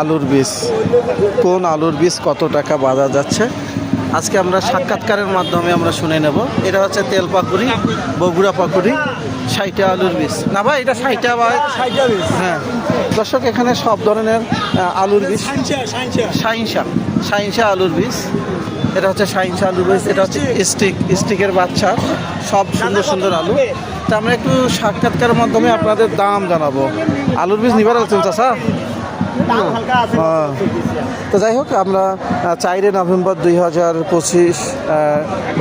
আলুর বীজ। কোন আলুর বীজ কত টাকা বাজার যাচ্ছে? আজকে আমরা সাক্ষাৎকারের মাধ্যমে আমরা শুনে নেব। এটা হচ্ছে তেল পাকুড়ি বগুড়া পাকুড়ি সাইটা আলুর বীজ। না ভাই এটা সাইটা বা হ্যাঁ। দর্শক এখানে সব ধরনের আলুর বীজ। সাইনসা সাইনসা। আলুর বীজ। এটা হচ্ছে সাইনসা আলুর বীজ। এটা হচ্ছে স্টিক স্টিকের বাচ্চা। সব সুন্দর সুন্দর আলু। তা আমরা একটু সাক্ষাৎকারের মাধ্যমে আপনাদের দাম জানাব। আলুর বীজ নিবার আছেন চাষা। তো যাই হোক আমরা চাইরে নভেম্বর দুই হাজার পঁচিশ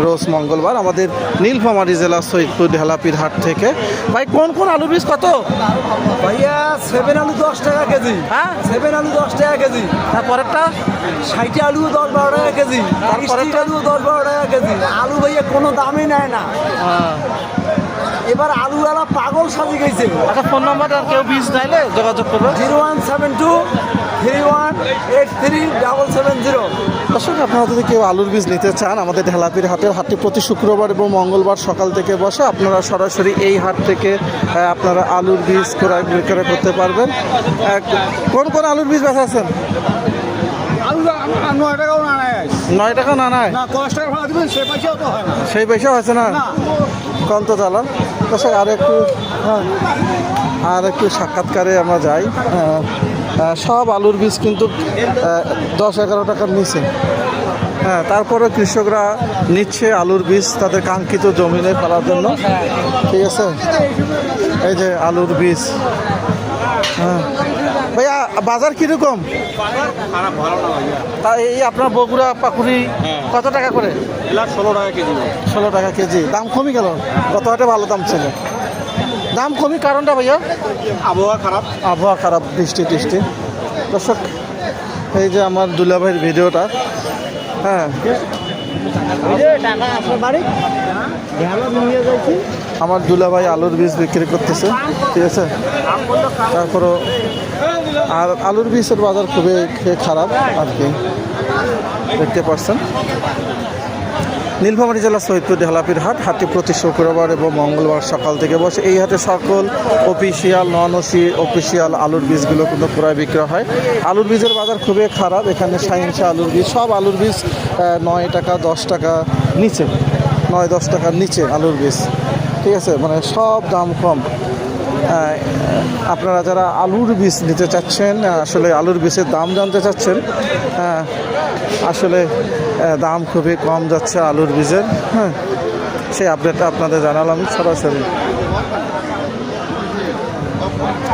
রোজ মঙ্গলবার আমাদের নীলফামারী জেলা সৈয়দপুর ঢেলাপির হাট থেকে। ভাই কোন কোন আলুর বীজ কত? ভাইয়া সেভেন আলু দশ টাকা কেজি। হ্যাঁ? সেভেন আলু দশ টাকা কেজি। তারপরেরটা ষাটে আলু দশ বারো টাকা কেজি? আলু দশ বারো টাকা কেজি। আলু ভাইয়া কোনো দামই নেয় না। হ্যাঁ। এবার আলুওয়ালা পাগল সাজি গেছে। আচ্ছা ফোন নাম্বারটা কেউ বীজ নাইলে যোগাযোগ করবে। Zero one seven two three one eight three double seven zero. দর্শক আপনারা যদি কেউ আলুর বীজ নিতে চান আমাদের ঢেলাপির হাটের হাটটি প্রতি শুক্রবার এবং মঙ্গলবার সকাল থেকে বসে আপনারা সরাসরি এই হাট থেকে আপনারা আলুর বীজ ক্রয় বিক্রয় করতে পারবেন। কোন কোন আলুর বীজ বেচা আছেন? আলু নয় টাকাও না নেয়। নয় টাকা না নাই না দশ টাকা ভাড়া দেবেন সে পয়সাও তো হয় না। সেই পয়সা হয়েছে না? কন্ত জ্বালা দর্শক আর একটু হ্যাঁ, আর একটু সাক্ষাৎকারে আমরা যাই। সব আলুর বীজ কিন্তু দশ এগারো টাকার নিচে। হ্যাঁ তারপরে কৃষকরা নিচ্ছে আলুর বীজ তাদের কাঙ্ক্ষিত জমিনে ফেলার জন্য। ঠিক আছে? এই যে আলুর বীজ। হ্যাঁ ভাইয়া বাজার কীরকম? তা এই আপনার বগুড়া পাকুড়ি কত টাকা করে? ষোলো টাকা কেজি। ষোলো টাকা কেজি। দাম কমই গেল? গত হাটে ভালো দাম ছিল? দাম কমি কারণটা ভাইয়া? আবহাওয়া খারাপ। আবহাওয়া খারাপ বৃষ্টি টিষ্টি। দর্শক এই যে আমার দুলাভাইয়ের ভিডিওটা হ্যাঁ আমার দুলাভাই আলুর বীজ বিক্রি করতেছে, ঠিক আছে? তারপরও আর আলুর বীজের বাজার খুবই খারাপ আর কি, দেখতে পাচ্ছেন? নীলফামারী জেলা সৈয়দপুর ঢেলাপির হাট, হাটটি প্রতি শুক্রবার এবং মঙ্গলবার সকাল থেকে বসে। এই হাটে সকল অফিসিয়াল নন ওসি অফিসিয়াল আলুর বীজগুলো কিন্তু ক্রয় বিক্রয় হয়। আলুর বীজের বাজার খুবই খারাপ, এখানে সাইন্সা আলুর বীজ, সব আলুর বীজ নয় টাকা, দশ টাকা নিচে, নয়, দশ টাকার নিচে আলুর বীজ। ঠিক আছে মানে সব দাম কম। আপনারা যারা আলুর বীজ নিতে চাচ্ছেন আসলে আলুর বীজের দাম জানতে চাচ্ছেন আসলে দাম খুবই কম যাচ্ছে আলুর বীজের হ্যাঁ। সেই আপডেটটা আপনাদের জানালাম সরাসরি।